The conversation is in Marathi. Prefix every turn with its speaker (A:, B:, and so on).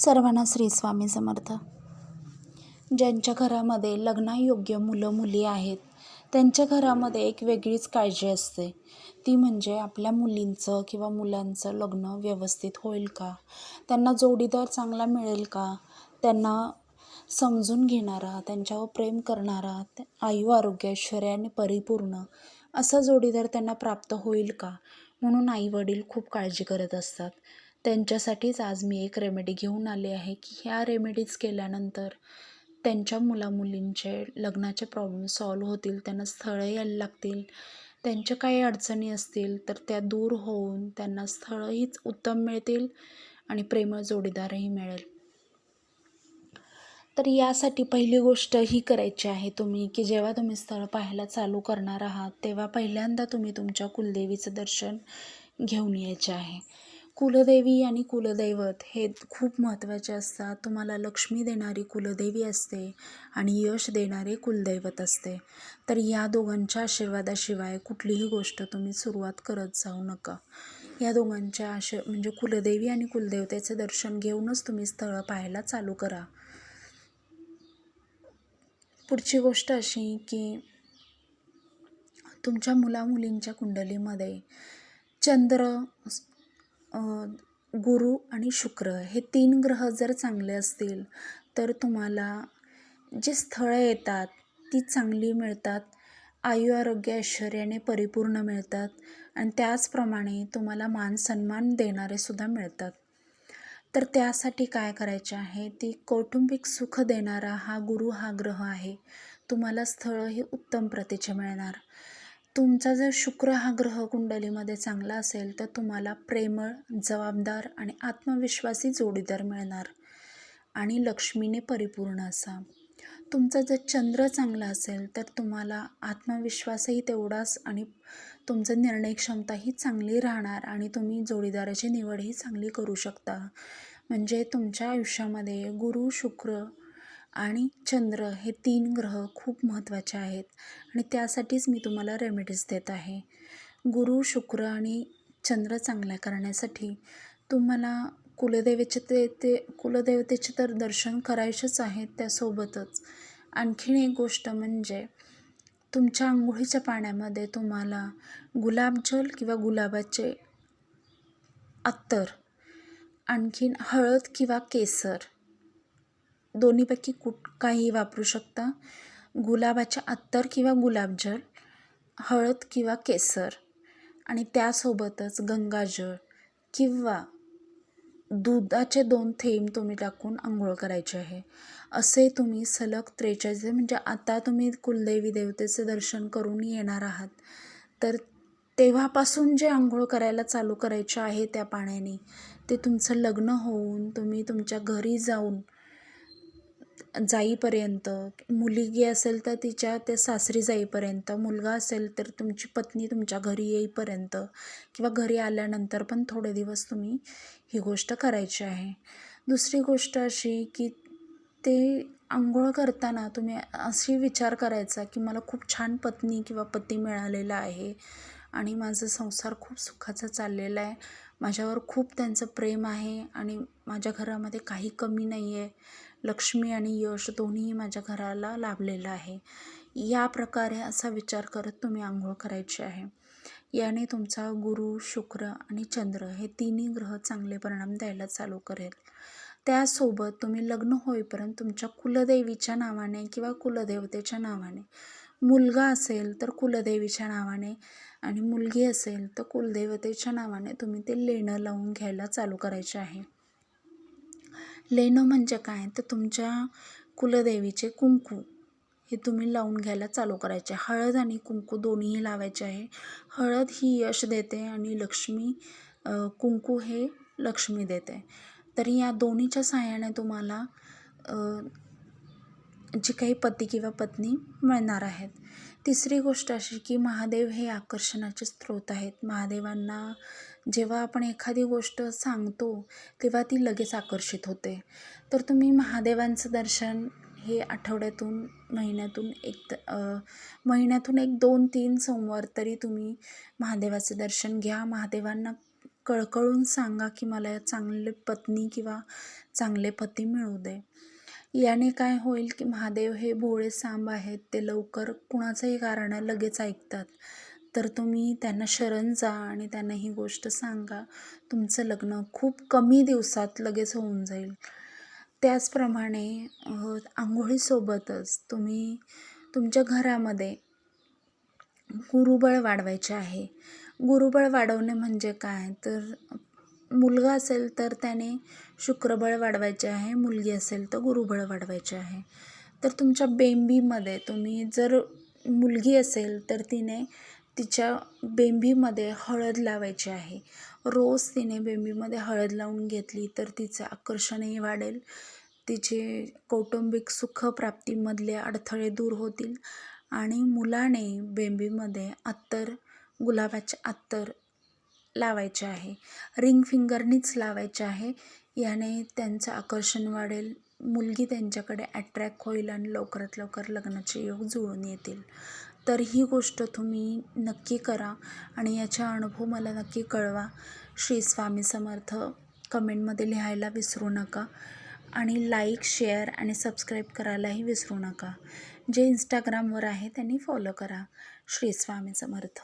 A: सर्वांना श्री स्वामी समर्थ. ज्यांच्या घरामध्ये लग्नायोग्य मुलं मुली आहेत त्यांच्या घरामध्ये एक वेगळीच काळजी असते. ती म्हणजे आपल्या मुलींचं किंवा मुलांचं लग्न व्यवस्थित होईल का? त्यांना जोडीदार चांगला मिळेल का? त्यांना समजून घेणारा त्यांच्यावर प्रेम करणारा आयु आरोग्य ऐश्वर्याने परिपूर्ण असा जोडीदार त्यांना प्राप्त होईल का? म्हणून आईवडील खूप काळजी करत असतात. त्यांच्यासाठीच आज मी एक रेमेडी घेऊन आले आहे की ह्या रेमेडीज केल्यानंतर त्यांच्या मुलामुलींचे लग्नाचे प्रॉब्लेम सॉल्व होतील त्यांना स्थळं यायला लागतील त्यांच्या काही अडचणी असतील तर त्या दूर होऊन त्यांना स्थळंहीच उत्तम मिळतील आणि प्रेमळ जोडीदारही मिळेल. तर यासाठी पहिली गोष्ट ही करायची आहे तुम्ही की जेव्हा तुम्ही स्थळ पाहायला चालू करणार आहात तेव्हा पहिल्यांदा तुम्ही तुमच्या कुलदेवीचं दर्शन घेऊन यायचे आहे. कुलदेवी आणि कुलदैवत हे खूप महत्त्वाचे असतात. तुम्हाला लक्ष्मी देणारी कुलदेवी असते आणि यश देणारे कुलदैवत असते. तर या दोघांच्या आशीर्वादाशिवाय कुठलीही गोष्ट तुम्ही सुरुवात करत जाऊ नका. या दोघांच्या आश म्हणजे कुलदेवी आणि कुलदेवतेचे दर्शन घेऊनच तुम्ही स्थळं पाहायला चालू करा. पुढची गोष्ट अशी की तुमच्या मुलामुलींच्या कुंडलीमध्ये चंद्र गुरु आणि शुक्र हे तीन ग्रह जर चांगले असतील तर तुम्हाला जी स्थळं येतात ती चांगली मिळतात आयु आरोग्य ऐश्वर्याने परिपूर्ण मिळतात आणि त्याचप्रमाणे तुम्हाला मान सन्मान देणारे सुद्धा मिळतात. तर त्यासाठी काय करायचे आहे? ती कौटुंबिक सुख देणारा हा गुरु हा ग्रह आहे. तुम्हाला स्थळं ही उत्तम प्रतीचे मिळणार. तुमचा जर शुक्र हा ग्रह कुंडलीमध्ये चांगला असेल तर तुम्हाला प्रेमळ जबाबदार आणि आत्मविश्वासी जोडीदार मिळणार आणि लक्ष्मीने परिपूर्ण असा. तुमचा जर चंद्र चांगला असेल तर तुम्हाला आत्मविश्वासही तेवढाच आणि तुमचं निर्णय क्षमताही चांगली राहणार आणि तुम्ही जोडीदाराची निवडही चांगली करू शकता. म्हणजे तुमच्या आयुष्यामध्ये गुरु शुक्र आणि चंद्र हे तीन ग्रह खूप महत्त्वाचे आहेत आणि त्यासाठीच मी तुम्हाला रेमेडीज देत आहे. गुरु शुक्र आणि चंद्र चांगल्या करण्यासाठी तुम्हाला कुलदेवेचे ते ते कुलदेवतेचे तर दर्शन करायचेच आहेत त्यासोबतच. आणखीन एक गोष्ट म्हणजे तुमच्या आंघोळीच्या पाण्यामध्ये तुम्हाला गुलाबजल किंवा गुलाबाचे अत्तर आणखीन हळद किंवा केसर दोन्हीपैकी कुठ काही वापरू शकता. गुलाबाच्या अत्तर किंवा गुलाबजल हळद किंवा केसर. आणि त्यासोबतच गंगाजळ किंवा दुधाचे दोन थेंब तुम्ही टाकून आंघोळ करायचे आहे. असे तुम्ही सलग त्रेचाळीस म्हणजे आता तुम्ही कुलदेवी देवतेचे दर्शन करून येणार आहात. तर तेव्हापासून जे आंघोळ करायला चालू करायचे आहे त्या पाण्याने ते तुमचं लग्न होऊन तुम्ही तुमच्या घरी जाऊन जाईपर्यंत मुलगी असेल तर तिच्या ते सासरी जाईपर्यंत मुलगा असेल तर तुमची पत्नी तुमच्या घरी येईपर्यंत किंवा घरी आल्यानंतर पण थोडे दिवस तुम्ही ही गोष्ट करायची आहे. दुसरी गोष्ट अशी की ते आंघोळ करताना तुम्ही अशी विचार करायचा की मला खूप छान पत्नी किंवा पती मिळालेला आहे. आणि माझा संसार खूप सुखाचा चाललेला आहे. माझ्यावर खूप त्यांचं प्रेम आहे आणि माझ्या घरामध्ये काही कमी नाही आहे. लक्ष्मी आणि यश दोन्हीही माझ्या घराला लाभलेलं आहे. या प्रकारे असा विचार करत तुम्ही आंघोळ करायची आहे. याने तुमचा गुरु शुक्र आणि चंद्र हे तिन्ही ग्रह चांगले परिणाम द्यायला चालू करेल. त्यासोबत तुम्ही लग्न होईपर्यंत तुमच्या कुलदेवीच्या नावाने किंवा कुलदेवतेच्या नावाने मुलगा असेल तर कुलदेवीच्या नावाने आणि मुलगी असेल तर कुलदेवतेच्या नावाने तुम्ही ते लेणं लावून घ्यायला चालू करायचे आहे. लेणं म्हणजे काय? तर तुमच्या कुलदेवीचे कुंकू हे तुम्ही लावून घ्यायला चालू करायचे. हळद आणि कुंकू दोन्हीही लावायचे आहे. हळद ही यश देते आणि लक्ष्मी कुंकू हे लक्ष्मी देते. तर या दोन्हीच्या सहाय्याने तुम्हाला जी काही पती किंवा पत्नी मिळणार आहेत. तिसरी गोष्ट अशी की महादेव हे आकर्षणाचे स्रोत आहेत. महादेवांना जेव्हा आपण एखादी गोष्ट सांगतो तेव्हा ती लगेच आकर्षित होते. तर तुम्ही महादेवांचं दर्शन हे आठवड्यातून महिन्यातून एक महिन्यातून एक दोन तीन सोमवार तरी तुम्ही महादेवाचं दर्शन घ्या. महादेवांना कळकळून सांगा की मला चांगले पत्नी किंवा चांगले पती मिळू दे. याने काय होईल की महादेव हे भोळे सांब आहेत ते लवकर कुणाचंही कारण लगेच ऐकतात. तर तुम्ही त्यांना शरण जा आणि त्यांना ही गोष्ट सांगा. तुमचं लग्न खूप कमी दिवसात लगेच होऊन जाईल. त्याचप्रमाणे आंघोळीसोबतच तुम्ही तुमच्या घरामध्ये गुरुबळ वाढवायचे आहे. गुरुबळ वाढवणे म्हणजे काय? तर मुलगा असेल तर त्याने शुक्रबळ वाढवायचे आहे मुलगी असेल तर गुरुबळ वाढवायचे आहे. तर तुमच्या बेंबीमध्ये तुम्ही जर मुलगी असेल तर तिने तिच्या बेंबीमध्ये हळद लावायची आहे. रोज तिने बेंबीमध्ये हळद लावून घेतली तर तिचं आकर्षणही वाढेल तिचे कौटुंबिक सुखप्राप्तीमधले अडथळे दूर होतील आणि मुलाने बेंबीमध्ये अत्तर गुलाबाचे अत्तर लावायचे आहे. रिंग फिंगरनीच लावायचे आहे. याने त्यांचं आकर्षण वाढेल. मुलगी त्यांच्याकडे अट्रॅक्ट होईल आणि लवकरात लवकर लग्नाचे योग जुळून येतील. तर ही गोष्ट तुम्ही नक्की करा आणि याचा अनुभव मला नक्की कळवा. श्री स्वामी समर्थ कमेंटमध्ये लिहायला विसरू नका आणि लाईक शेअर आणि सबस्क्राईब करायलाही विसरू नका. जे इंस्टाग्रामवर आहे त्यांनी फॉलो करा. श्री स्वामी समर्थ.